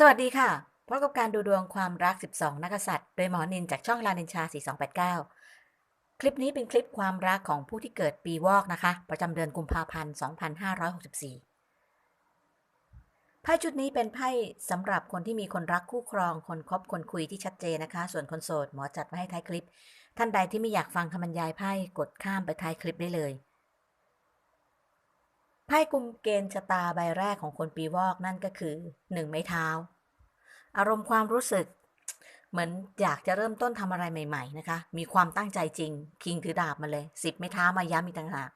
สวัสดีค่ะพบกับการดูดวงความรัก 12 นักษัตริย์โดยหมอนินจากช่องลานินชา 4289 คลิปนี้เป็นคลิปความรักของผู้ที่เกิดปีวอกนะคะ ประจำเดือนกุมภาพันธ์ 2564 ไพ่ชุดนี้เป็นไพ่สำหรับคนที่มีคนรักคู่ครอง คนคบคนคุยที่ชัดเจนนะคะ ส่วนคนโสดหมอจัดไว้ให้ท้ายคลิป ท่านใดที่ไม่อยากฟังคำบรรยายไพ่กดข้ามไปท้ายคลิปได้เลยไพ่กุมเกณฑ์ชะตาใบแรกของคนปีวอกนั่นก็คือหนึ่งไม้เท้า อารมณ์ความรู้สึก เหมือนอยากจะเริ่มต้นทำอะไรใหม่ ๆ นะคะ มีความตั้งใจจริง คิงถือดาบมาเลยสิบไม้ท้ามาย้ำอีกต่างหาก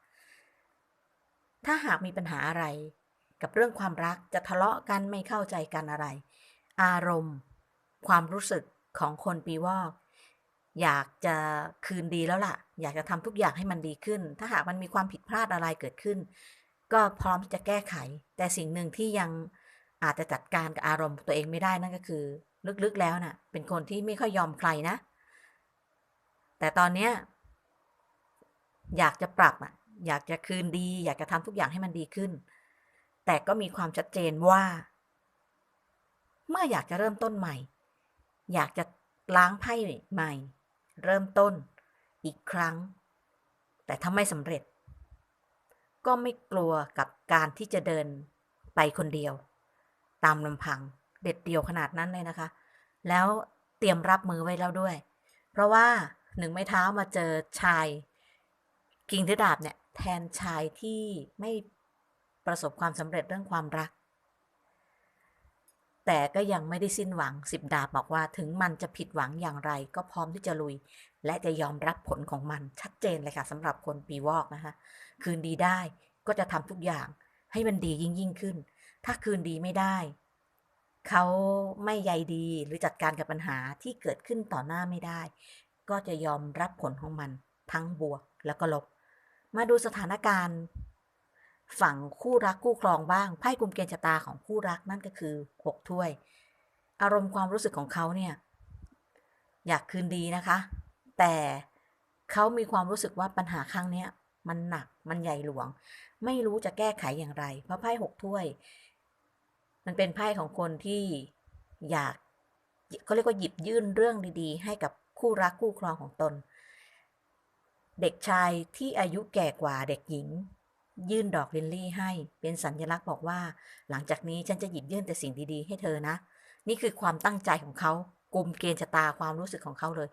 ถ้าหากมีปัญหาอะไร กับเรื่องความรักจะทะเลาะกันไม่เข้าใจกันอะไร อารมณ์ ความรู้สึกของคนปีวอกอยากจะคืนดีแล้วล่ะ อยากจะทำทุกอย่างให้มันดีขึ้น ถ้าหากมันมีความผิดพลาดอะไรเกิดขึ้น ก็พร้อมจะแก้ไข แต่สิ่งหนึ่งที่ยัง อาจจะจัดการกับอารมณ์ตัวเองไม่ได้นั่นก็คือ ลึกๆแล้วน่ะ เป็นคนที่ไม่ค่อยยอมใครนะ แต่ตอนเนี้ยอยากจะปรับอะ อยากจะคืนดี อยากจะทำทุกอย่างให้มันดีขึ้น แต่ก็มีความชัดเจนว่า เมื่ออยากจะเริ่มต้นใหม่ อยากจะล้างไพ่ใหม่ เริ่มต้นอีกครั้ง แต่ถ้าไม่สำเร็จ ก็ไม่กลัวกับการที่จะเดินไปคนเดียว ตามลำพัง เด็ดเดี่ยวขนาดนั้นเลยนะคะ แล้วเตรียมรับมือไว้แล้วด้วย เพราะว่าหนึ่งไม้เท้ามาเจอชาย กิ่งถือดาบเนี่ย แทนชายที่ไม่ประสบความสำเร็จเรื่องความรัก แต่ก็ยังไม่ได้สิ้นหวังสิบดาบบอกว่าถึงมันจะผิดหวังอย่างไร ก็พร้อมที่จะลุย และจะยอมรับผลของมันชัดเจนเลยค่ะสำหรับคนปีวอกนะคะ คืนดีได้ก็จะทำทุกอย่างให้มันดียิ่งยิ่งขึ้น ถ้าคืนดีไม่ได้ เขาไม่ใยดีหรือจัดการกับปัญหาที่เกิดขึ้นต่อหน้าไม่ได้ ก็จะยอมรับผลของมัน ทั้งบวกแล้วก็ลบ มาดูสถานการณ์ ฝั่งคู่รักคู่ครองบ้างไพ่กลุ่มเกณฑ์ชะตาของคู่รักนั่นก็คือหกถ้วย อารมณ์ความรู้สึกของเขาเนี่ยอยากคืนดีนะคะ แต่เขามีความรู้สึกว่าปัญหาครั้งเนี้ยมันหนักมันใหญ่หลวง ไม่รู้จะแก้ไขอย่างไร เพราะไพ่หกถ้วย มันเป็นไพ่ของคนที่อยากเขาเรียกว่าหยิบยื่นเรื่องดีๆ ให้กับคู่รักคู่ครองของตน เด็กชายที่อายุแก่กว่าเด็กหญิง ยื่นดอกลินลี่ให้เป็นสัญลักษณ์บอกว่า หลังจากนี้ฉันจะหยิบยื่นแต่สิ่งดีๆ ให้เธอนะ นี่คือความตั้งใจของเขากลุ่มเกณฑ์ชะตาความรู้สึกของเขาเลย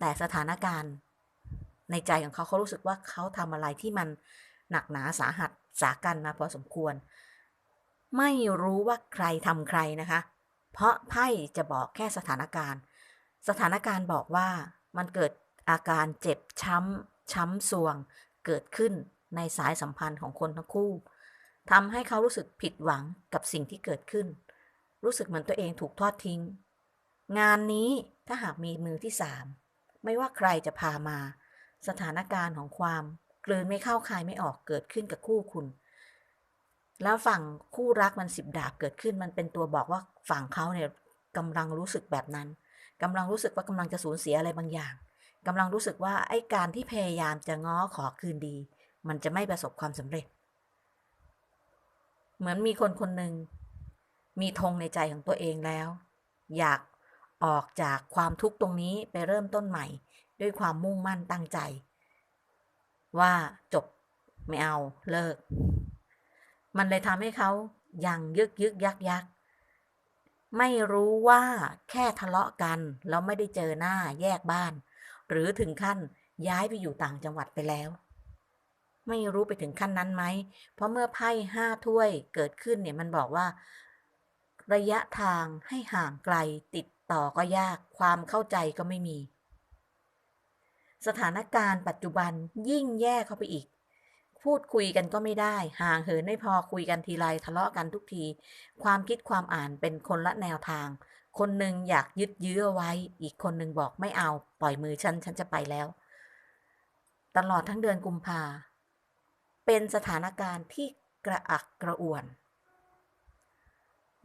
แต่สถานการณ์ในใจของเขาเขารู้สึกว่าเขาทำอะไรที่มันหนักหนาสาหัสสากันมาพอสมควร ไม่รู้ว่าใครทำใครนะคะ เพราะไพ่จะบอกแค่สถานการณ์ สถานการณ์บอกว่ามันเกิดอาการเจ็บช้ำ ช้ำซวง เกิดขึ้นในสายสัมพันธ์ของคนทั้งคู่ทำให้เขารู้สึกผิดหวังกับสิ่งที่เกิดขึ้น รู้สึกเหมือนตัวเองถูกทอดทิ้ง งานนี้ถ้าหากมีมือที่สามไม่ว่าใครจะพามา สถานการณ์ของความกลืนไม่เข้าคายไม่ออกเกิดขึ้นกับคู่คุณ แล้วฝั่งคู่รักมันสิบดาบเกิดขึ้น มันเป็นตัวบอกว่าฝั่งเขาเนี่ยกำลังรู้สึกแบบนั้นกำลังรู้สึกว่ากำลังจะสูญเสียอะไรบางอย่างกำลังรู้สึกว่าไอ้การที่พยายามจะง้อขอคืนดี มันจะไม่ประสบความสำเร็จ เหมือนมีคนคนหนึ่งมีธงในใจของตัวเองแล้ว อยากออกจากความทุกข์ตรงนี้ไปเริ่มต้นใหม่ ด้วยความมุ่งมั่นตั้งใจ ว่าจบไม่เอาเลิก มันเลยทำให้เขายังยึกยึกยักยักไม่รู้ว่าแค่ทะเลาะกันแล้วไม่ได้เจอหน้าแยกบ้าน หรือถึงขั้นย้ายไปอยู่ต่างจังหวัดไปแล้ว ไม่รู้ไปถึงขั้นนั้นไหม เพราะเมื่อไพ่ห้าถ้วยเกิดขึ้นเนี่ยมันบอกว่า ระยะทางให้ห่างไกลติดต่อก็ยากความเข้าใจก็ไม่มี สถานการณ์ปัจจุบันยิ่งแย่เข้าไปอีก พูดคุยกันก็ไม่ได้ ห่างเหินไม่พอคุยกันทีไรทะเลาะกันทุกที ความคิดความอ่านเป็นคนละแนวทาง คนหนึ่งอยากยึดยื้อไว้ อีกคนหนึ่งบอกไม่เอา ปล่อยมือฉัน ฉันจะไปแล้ว ตลอดทั้งเดือนกุมภาเป็นสถานการณ์ที่กระอักกระอ่วน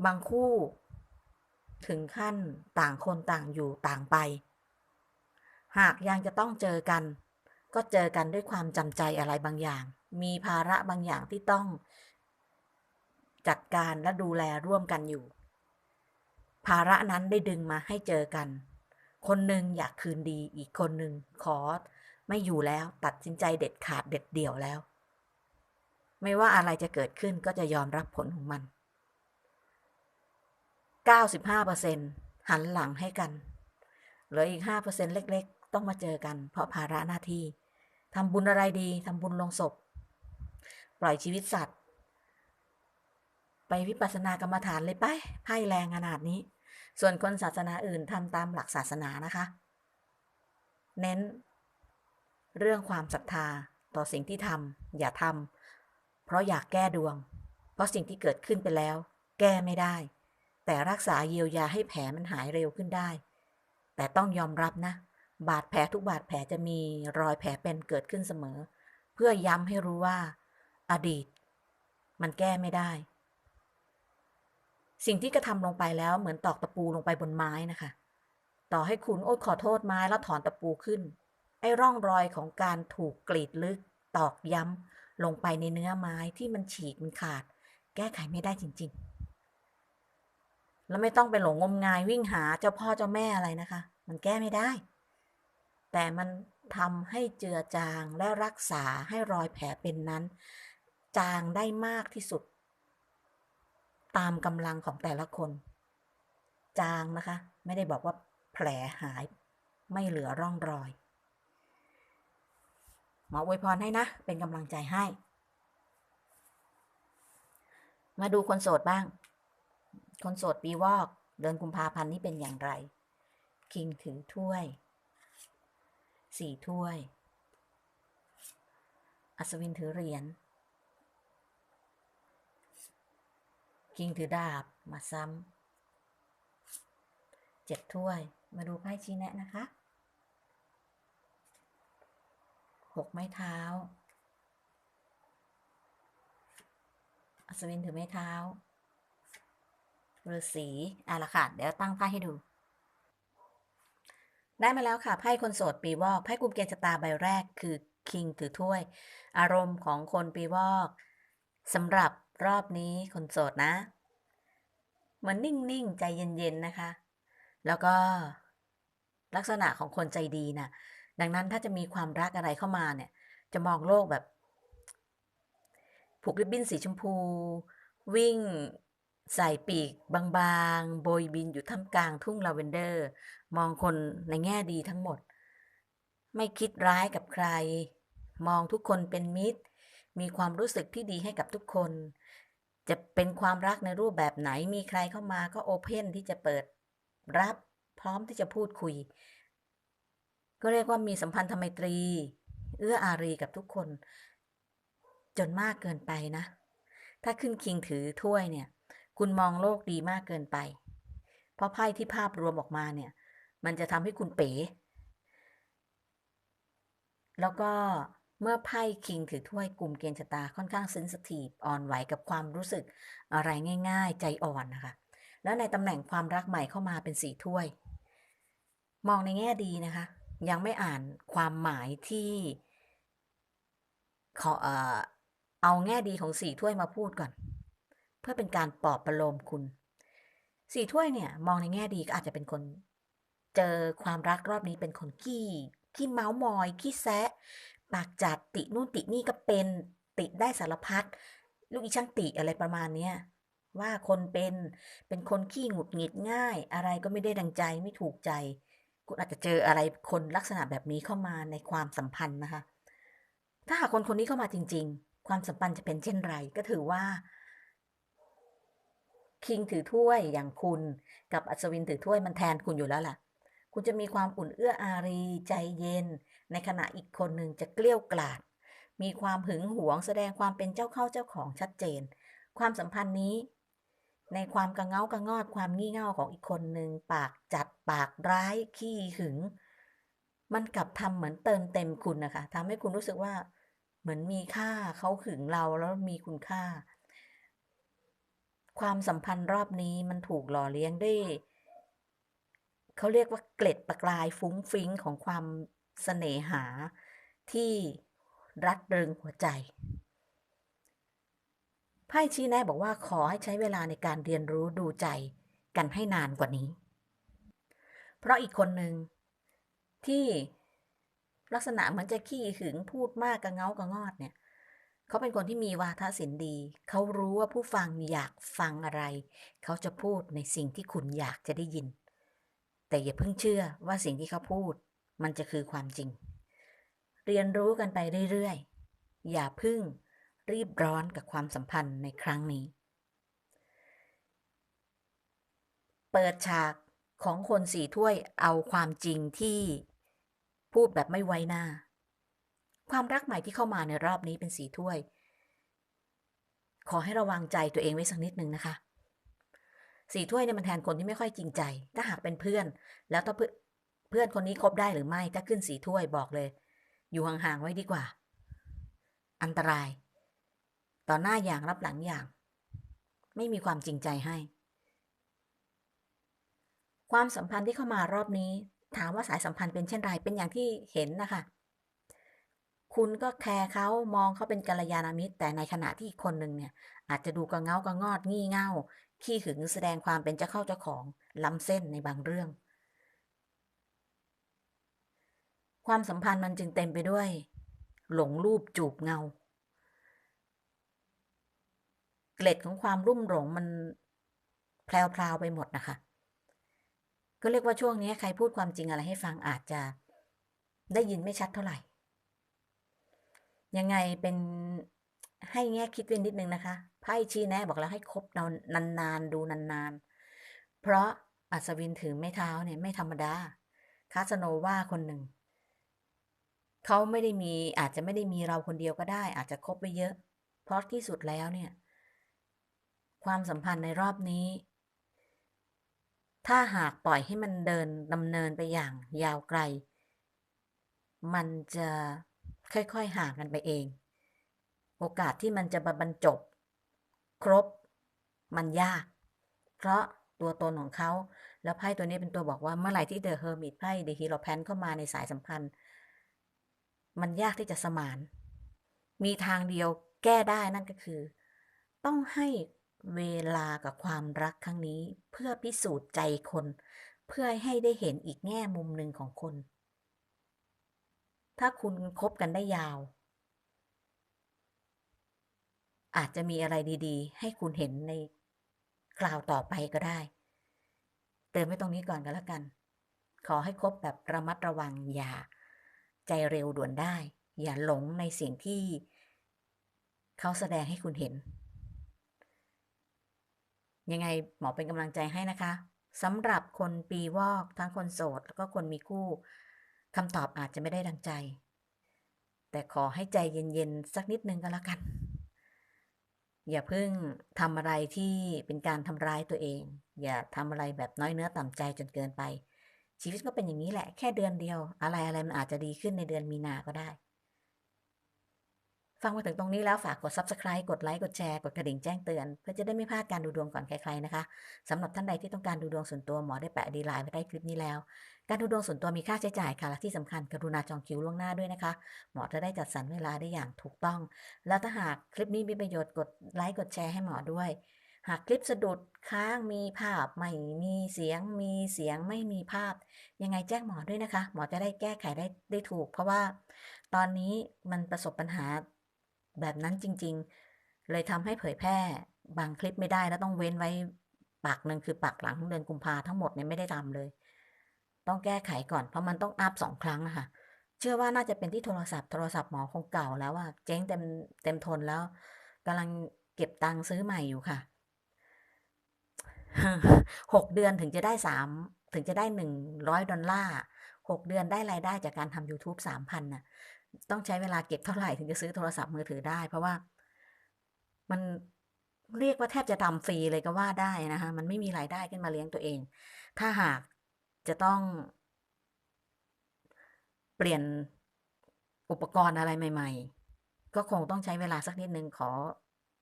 บางคู่ ถึงขั้นต่างคนต่างอยู่ต่างไป หากยังจะต้องเจอกัน ก็เจอกันด้วยความจำใจอะไรบางอย่าง มีภาระบางอย่างที่ต้อง จัดการและดูแลร่วมกันอยู่ ภาระนั้นได้ดึงมาให้เจอกัน คนหนึ่งอยากคืนดีอีกคนหนึ่งขอไม่อยู่แล้วตัดสินใจเด็ดขาดเด็ดเดี่ยวแล้ว ไม่ว่าอะไรจะเกิดขึ้นก็จะยอมรับผลของมัน 95%หันหลังให้กัน เหลืออีก 5%เล็ก ๆ ต้องมาเจอกัน เพราะภาระหน้าที่ทำบุญอะไรดีทำบุญลงศพ ปล่อยชีวิตสัตว์ ไปวิปัสสนากรรมฐานเลยไปไพ่แรงขนาดนี้ ส่วนคนศาสนาอื่นทำตามหลักศาสนานะคะ เน้น เรื่องความศรัทธาต่อสิ่งที่ทำอย่าทำเพราะอยากแก้ดวง เพราะสิ่งที่เกิดขึ้นไปแล้ว แก้ไม่ได้ แต่รักษาเยียวยาให้แผลมันหายเร็วขึ้นได้ แต่ต้องยอมรับนะ บาดแผลทุกบาดแผลจะมีรอยแผลเป็นเกิดขึ้นเสมอ เพื่อย้ำให้รู้ว่า อดีต มันแก้ไม่ได้ สิ่งที่กระทำลงไปแล้วเหมือนตอกตะปูลงไปบนไม้นะคะ ต่อให้คุณโอ้ขอโทษไม้แล้วถอนตะปูขึ้น ไอ้ร่องรอยของการถูกกรีดลึก ตอกย้ำลงไปในเนื้อไม้ที่มันฉีกมันขาด แก้ไขไม่ได้จริง ๆ แล้วไม่ต้องไปหลงงมงายวิ่งหาเจ้าพ่อเจ้าแม่อะไรนะคะ มันแก้ไม่ได้ แต่มันทำให้เจือจางและรักษาให้รอยแผลเป็นนั้น จางได้มากที่สุด ตามกำลังของแต่ละคน จางนะคะ ไม่ได้บอกว่าแผลหาย ไม่เหลือร่องรอยหมออวยพรให้นะ เป็นกำลังใจให้ มาดูคนโสดบ้าง คนโสดปีวอก เดือนกุมภาพันธ์นี้เป็นอย่างไร คิงถือถ้วย สี่ถ้วย อัศวินถือเหรียญ คิงถือดาบมาซ้ำเจ็ดถ้วย มาดูไพ่ชี้แนะนะคะหกไม้เท้า อัศวินถือไม้เท้าฤาษีอะละค่ะ เดี๋ยวตั้งไพ่ให้ดู ได้มาแล้วค่ะ ไพ่คนโสดปีวอก ไพ่กลุ่มเกณฑ์ชะตาใบแรกคือคิงถือถ้วย อารมณ์ของคนปีวอกสำหรับ รอบนี้คนโสดนะ เหมือนนิ่ง ๆ ใจเย็น ๆ นะคะ แล้วก็ลักษณะของคนใจดีนะ่ะ ดังนั้นถ้าจะมีความรักอะไรเข้ามาเนี่ย จะมองโลกแบบ ผูกริบบิ้นสีชมพู วิ่งใส่ปีกบางๆ โบยบินอยู่ท่ามกลางทุ่งลาเวนเดอร์ มองคนในแง่ดีทั้งหมด ไม่คิดร้ายกับใคร มองทุกคนเป็นมิตร มีความรู้สึกที่ดีให้กับทุกคน จะเป็นความรักในรูปแบบไหน มีใครเข้ามาก็โอเพนที่จะเปิดรับพร้อมที่จะพูดคุย ก็เรียกว่ามีสัมพันธไมตรี เอื้ออารีกับทุกคน จนมากเกินไปนะ ถ้าขึ้นคิงถือถ้วยเนี่ย คุณมองโลกดีมากเกินไป เพราะไพ่ที่ภาพรวมออกมาเนี่ย มันจะทำให้คุณเป๋ แล้วก็ เมื่อไพ่คิงถือถ้วยกลุ่มเกณฑ์ชะตาค่อนข้างเซนสทีฟอ่อนไหวกับความรู้สึกอะไรง่าย ๆ ใจอ่อนนะคะ แล้วในตำแหน่งความรักใหม่เข้ามาเป็นสี่ถ้วย มองในแง่ดีนะคะ ยังไม่อ่านความหมายที่ขอเออเอาแง่ดีของสี่ถ้วยมาพูดก่อน เพื่อเป็นการปลอบประโลมคุณสี่ถ้วยเนี่ย มองในแง่ดีก็อาจจะเป็นคน เจอความรักรอบนี้เป็นคนขี้ขี้เมาส์มอยขี้แซะ ปากจัดตินู่นตินี่ก็เป็นติได้สารพัดลูกอีช่างติอะไรประมาณเนี้ยว่าคนเป็นเป็นคนขี้หงุดหงิดง่าย อะไรก็ไม่ได้ดังใจไม่ถูกใจ คุณอาจจะเจออะไรคนลักษณะแบบนี้เข้ามาในความสัมพันธ์นะคะ ถ้าหากคนคนนี้เข้ามาจริง ๆ ความสัมพันธ์จะเป็นเช่นไรก็ถือว่าคิงถือถ้วยอย่างคุณกับอัศวินถือถ้วยมันแทนคุณอยู่แล้วล่ะ คุณจะมีความอุ่นเอื้ออารีใจเย็น ในขณะอีกคนหนึ่งจะเกลี้ยวกล่อมมีความหึงหวงแสดงความเป็นเจ้าเข้าเจ้าของชัดเจน ความสัมพันธ์นี้ ในความกระเงากระงอดความงี่เง่าของอีกคนหนึ่งปากจัดปากร้ายขี้หึง มันกลับทำเหมือนเติมเต็มคุณนะคะทำให้คุณรู้สึกว่า เหมือนมีค่าเขาหึงเราแล้วมีคุณค่า ความสัมพันธ์รอบนี้มันถูกหล่อเลี้ยงด้วย เขาเรียกว่าเกล็ดประกายฟุ้งฟิ้งของความเสน่หาที่รัดเริงหัวใจ ไพ่ชี้แนะบอกว่าขอให้ใช้เวลาในการเรียนรู้ดูใจกันให้นานกว่านี้ เพราะอีกคนหนึ่งที่ลักษณะเหมือนจะขี้หึงพูดมากกระเงากระงอดเนี่ย เขาเป็นคนที่มีวาทศิลป์ดี เขารู้ว่าผู้ฟังอยากฟังอะไร เขาจะพูดในสิ่งที่คุณอยากจะได้ยิน แต่อย่าเพิ่งเชื่อว่าสิ่งที่เขาพูด มันจะคือความจริง เรียนรู้กันไปเรื่อยๆ อย่าเพึ่งรีบร้อนกับความสัมพันธ์ในครั้งนี้ เปิดฉากของคนสี่ถ้วยเอาความจริงที่พูดแบบไม่ไว้หน้า ความรักใหม่ที่เข้ามาในรอบนี้เป็นสีถ้วย ขอให้ระวังใจตัวเองไว้สักนิดหนึ่งนะคะ สี่ถ้วยเนี่ยมันแทนคนที่ไม่ค่อยจริงใจ ถ้าหากเป็นเพื่อน แล้วถ้าเพื่อนเพื่อนคนนี้คบได้หรือไม่ ถ้าขึ้นสีถ้วยบอกเลย อยู่ห่างๆไว้ดีกว่า อันตราย ต่อหน้าอย่างรับหลังอย่าง ไม่มีความจริงใจให้ ความสัมพันธ์ที่เข้ามารอบนี้ ถามว่าสายสัมพันธ์เป็นเช่นไร เป็นอย่างที่เห็นนะคะ คุณก็แคร์เขามองเขาเป็นกัลยาณมิตร แต่ในขณะที่อีกคนหนึ่งเนี่ย อาจจะดูกระเงากระงอดงี่เง่าขี้หึงแสดงความเป็นเจ้าเข้าเจ้าของล้ำเส้นในบางเรื่อง ความสัมพันธ์มันจึงเต็มไปด้วย หลงรูปจูบเงา เกล็ดของความรุ่มหลงมันแพรวๆไปหมดนะคะ ก็เรียกว่าช่วงนี้ใครพูดความจริงอะไรให้ฟังอาจจะได้ยินไม่ชัดเท่าไหร่ ยังไงเป็น ให้แง่คิดไว้นิดนึงนะคะไพ่ชี้แนะบอกแล้วให้คบนานๆดูนานๆ เพราะอัศวินถือไม้เท้าเนี่ยไม่ธรรมดาคาสโนว่าคนหนึ่ง เขาไม่ได้มีอาจจะไม่ได้มีเราคนเดียวก็ได้ อาจจะคบไปเยอะ เพราะที่สุดแล้วเนี่ย ความสัมพันธ์ในรอบนี้ ถ้าหากปล่อยให้มันเดินดำเนินไปอย่างยาวไกล มันจะ ค่อยๆห่างกันไปเอง โอกาสที่มันจะบรรจบ ครบ มันยาก เพราะตัวตนของเขา แล้วไพ่ตัวนี้เป็นตัวบอกว่าเมื่อไหร่ที่เดอะเฮอร์มิตไพ่เดอะฮีโรแพนเข้ามาในสายสัมพันธ์ มันยากที่จะสมาน มีทางเดียวแก้ได้นั่นก็คือ ต้องให้เวลากับความรักครั้งนี้ เพื่อพิสูจน์ใจคน เพื่อให้ได้เห็นอีกแง่มุมหนึ่งของคน ถ้าคุณคบกันได้ยาว อาจจะมีอะไรดีๆ ให้คุณเห็นในคราวต่อไปก็ได้ เตือนไว้ตรงนี้ก่อนก็แล้วกัน ขอให้คบแบบระมัดระวังอย่า ใจเร็วด่วนได้ อย่าหลงในสิ่งที่ เขาแสดงให้คุณเห็น ยังไงหมอเป็นกำลังใจให้นะคะสำหรับคนปีวอกทั้งคนโสด แล้วก็คนมีคู่ คำตอบอาจจะไม่ได้ดังใจ แต่ขอให้ใจเย็นๆ สักนิดนึงก็แล้วกัน อย่าเพิ่งทำอะไรที่เป็นการทำร้ายตัวเอง อย่าทำอะไรแบบน้อยเนื้อต่ำใจจนเกินไป ชีวิตก็เป็นอย่างนี้แหละ แค่เดือนเดียว อะไรอะไรมันอาจจะดีขึ้นในเดือนมีนาก็ได้ ฟังมาถึงตรงนี้แล้วฝากกด subscribe กดไลค์ กดแชร์ กดกระดิ่งแจ้งเตือน เพื่อจะได้ไม่พลาดการดูดวงก่อนใครๆนะคะสำหรับท่านใดที่ต้องการดูดวงส่วนตัวหมอได้แปะดีไลน์ไว้ใต้คลิปนี้แล้ว การดูดวงส่วนตัวมีค่าใช้จ่ายค่ะและที่สำคัญกรุณาจองคิวล่วงหน้าด้วยนะคะ หมอจะได้จัดสรรเวลาได้อย่างถูกต้อง แล้วถ้าหากคลิปนี้มีประโยชน์กดไลค์กดแชร์ให้หมอด้วย หากคลิปสะดุดค้างมีภาพไม่มีเสียง มีเสียงไม่มีภาพ ยังไงแจ้งหมอด้วยนะคะ หมอจะได้แก้ไขได้ได้ถูก เพราะว่า ตอนนี้มันประสบปัญหา แบบนั้นจริง ๆ เลยทำให้เผยแพร่บางคลิปไม่ได้แล้วต้องเว้นไว้ปากหนึ่งคือปากหลังของเดือนกุมภาทั้งหมดเนี่ยไม่ได้ทำเลย ต้องแก้ไขก่อนเพราะมันต้องอัพสองครั้งอะค่ะเชื่อว่าน่าจะเป็นที่โทรศัพท์โทรศัพท์หมอคงเก่าแล้วอะเจ๊งเต็มเต็มทนแล้วกำลังเก็บตังค์ซื้อใหม่อยู่ค่ะหกเดือนถึงจะได้สามถึงจะได้หนึ่งร้อยดอลลาร์หกเดือนได้รายได้จากการทำ YouTube สามพันน่ะ ต้องใช้เวลาเก็บเท่าไหร่ถึงจะซื้อโทรศัพท์มือถือได้ เพราะว่ามันเรียกว่าแทบจะทำฟรีเลยก็ว่าได้นะคะมันไม่มีรายได้ขึ้นมาเลี้ยงตัวเอง ถ้าหากจะต้อง เปลี่ยนอุปกรณ์อะไรใหม่ ๆ ก็คงต้องใช้เวลาสักนิดนึงขอ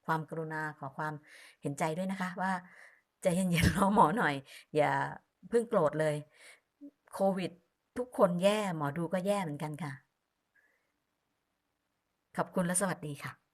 ความกรุณาขอความเห็นใจด้วยนะคะ ว่าใจเย็นๆรอหมอหน่อย อย่าเพิ่งโกรธเลย โควิด ทุกคนแย่หมอดูก็แย่เหมือนกันค่ะ ขอบคุณและสวัสดีค่ะ